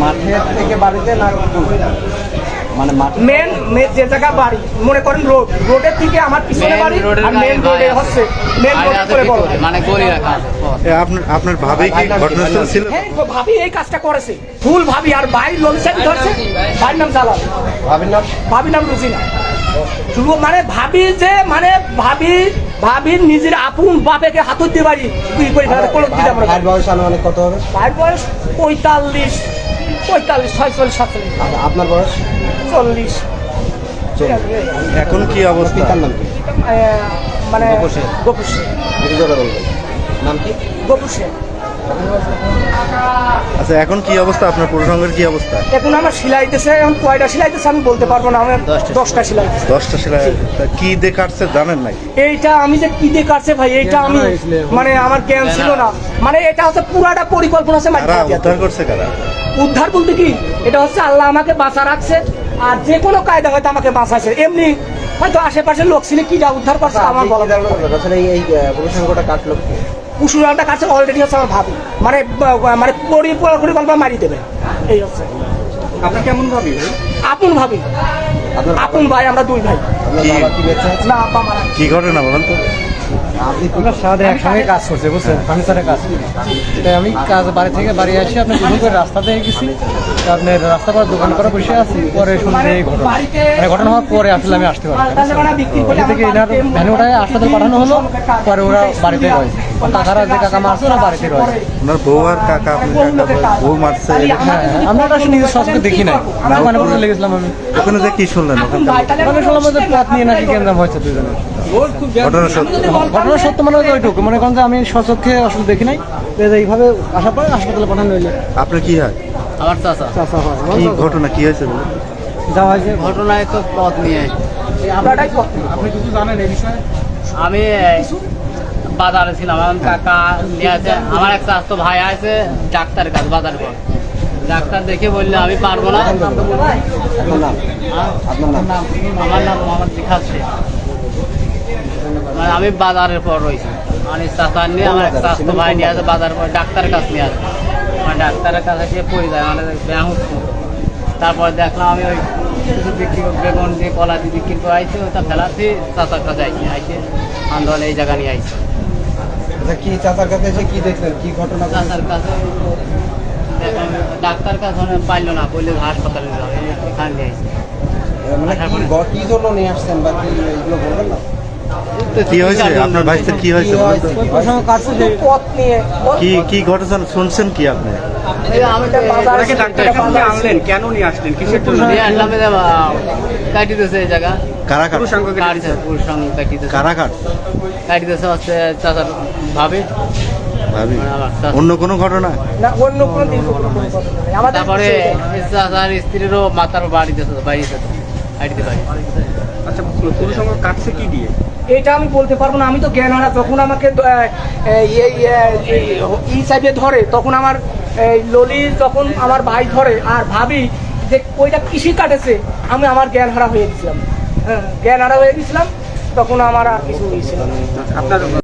মাঠের থেকে বাড়িতে না মানে মাঠ মেন যে জায়গা বাড়ি মনে করেন রোড। রোডের থেকে আমার পিছনে বাড়ি আর মেন রোডে হচ্ছে। মেন রোড করে বড়। মানে গলি রাখা আছে পথ। এ, আপনার আপনার ভাবে কি ঘটনাস্থল ছিল? হ্যাঁ ভাবি এই কাজটা করেছে। ফুল ভাবি আর ভাই ললিসান ধরছে। ভাইয়ের নাম জালাল। ভাবির নাম? ভাবির নাম রুজিনা। শুধু মানে ভাবি যে মানে ভাবি ভাবির নিজের আপন বাপেকে হাতুর দিয়ে বাড়ি করে দিতে আমরা। ভাইয়ের বয়স আনুমানিক কত হবে? ভাইয়ের বয়স পঁয়তাল্লিশ। পঁয়তাল্লিশ ছয়চল্লিশ সাতচল্লিশ। আপনার বয়স? চল্লিশ। এখন কি অবস্থা? পিতার নাম কি? মানে বলবেন। নাম কি? গোপুসেন আচ্ছা এখন কি অবস্থা? আপনার প্রসঙ্গের কি অবস্থা? এখন আমার সিলাইতেছে এখন কয়টা সিলাইতেছে আমি বলতে পারব না আমার দশটা সিলাইতেছে দশটা সেলাই কি দিয়ে কাটছে জানেন নাকি এইটা আমি যে কি দিয়ে কাটছে ভাই এইটা আমি মানে আমার জ্ঞান ছিল না। মানে এটা হচ্ছে পুরাটা পরিকল্পনা আছে উদ্ধার করছে কারা? উদ্ধার বলতে কি? এটা হচ্ছে আল্লাহ আমাকে বাঁচা রাখছে আর যে কোনো কায়দা হয়তো আমাকে বাঁচাইছে। এমনি হয়তো আশেপাশের লোক ছিল কি যা উদ্ধার করছে আমার বলা। এই- প্রসঙ্গটা কাটলো? কুসুরালটা কাছে অলরেডি হচ্ছে আমার ভাবি। মানে মানে পরি- পরিকল্পনা মারি দেবে। এই হচ্ছে। আপনার কেমন ভাবি আপন ভাবি। আপন ভাই আমরা দুই ভাই। না কি ঘটনা বলেন তো? আপনি সাথে একসঙ্গে কাজ করছে, বুঝছেন? ফার্নিচারের কাজ তাই আমি কাজ বাড়ি থেকে বাড়ি আসি আপনি দুপুর করে রাস্তাতে গেছি। আপনার রাস্তা পর দোকান করে বসে আছি, পরে শুনছি এই ঘটনা। মানে ঘটনা হওয়ার পরে আসলে আমি আসতে পারি থেকে এনার ভ্যানে ওঠায় হাসপাতাল পাঠানো হলো, পরে ওরা বাড়িতে রয়েছে কাকারা যে কাকা মারছে ওরা বাড়িতে রয়েছে। ওনার বউ আর কাকা আপনি কাকা বউ মারছে হ্যাঁ আমরা ওটা নিজের সচকে দেখি নাই। মানে লেগেছিলাম আমি। ওখানে যে কি শুনলেন? ওখানে মানে শুনলাম যে পথ নিয়ে নাকি কেন্দ্রাম হয়েছে ঘটনা সত্যি। ঘটনা সত্য মানে ওইটুকু। মনে করেন যে আমি সচক্ষে আসলে দেখি নাই। এইভাবে আসার পরে হাসপাতালে পাঠানো হইলে। আপনার কি হয়? আমার চাচা। কি ঘটনা কি হয়েছে? যাওয়া হয়েছে। ঘটনায় তো পথ নিয়ে। আপনি কিছু জানেন এই বিষয়ে? আমি বাজারে ছিলাম। আমার কাকা নিয়ে আছে। আমার এক চাস্তো ভাই আছে ডাক্তারের কাছে বাজার পর ডাক্তার দেখে বললে আমি পারব না। হ্যাঁ? আমার নাম মোহাম্মদ শেখ। মানে আমি বাজারের পর রয়েছি। মানে চাচা নিয়ে আমার এক চাস্তো ভাই নিয়ে আছে বাজারের পর ডাক্তারের কাছে নিয়ে আছে। মানে ডাক্তারের কাছে গিয়ে পড়ে যায় মানে ব্যাহুত তারপর দেখলাম আমি ওই কিছু বিক্রি করে বেগুন দিয়ে কলা দিয়ে বিক্রি করে আইছি ওটা ফেলাতে চাচার কাছে আইছি। আইসে আন্দোলন এই জায়গা নিয়ে আইছি। আচ্ছা কি চাচার কাছে এসে কি দেখলেন? কি ঘটনা চাচার কাছে ডাক্তার কাছে মানে পাইলো না বললে হাসপাতালে যাবে এখানে নিয়ে মানে কি জন্য নিয়ে আসছেন বা কি এগুলো বলবেন না? কি হয়েছে? আপনার কি হয়েছে? কি কি ঘটনা? শুনছেন কি আপনি? আনলেন কেন নিয়ে আসলেন কিসের জন্য নিয়ে এই জায়গা কারা কাট কাটছে কারা কাট হচ্ছে চাচার ভাবে মানে। অন্য কোনো ঘটনা না অন্য কোনো তারপরে চাচার স্ত্রীরও বাড়ি বাড়িতে দিয়ে আচ্ছা পুরুষ কাটছে কি দিয়ে এটা আমি বলতে পারব না আমি তো জ্ঞান হারা যখন আমাকে এই এই, এই ই সাইডে ধরে তখন আমার এই ললি যখন আমার ভাই ধরে আর ভাবি যে ওইটা কৃষি কাটেছে, আমি আমার জ্ঞান হারা হয়ে গেছিলাম হ্যাঁ জ্ঞান হারা হয়ে গেছিলাম, তখন আমার আর কিছু হয়েছিল। আপনার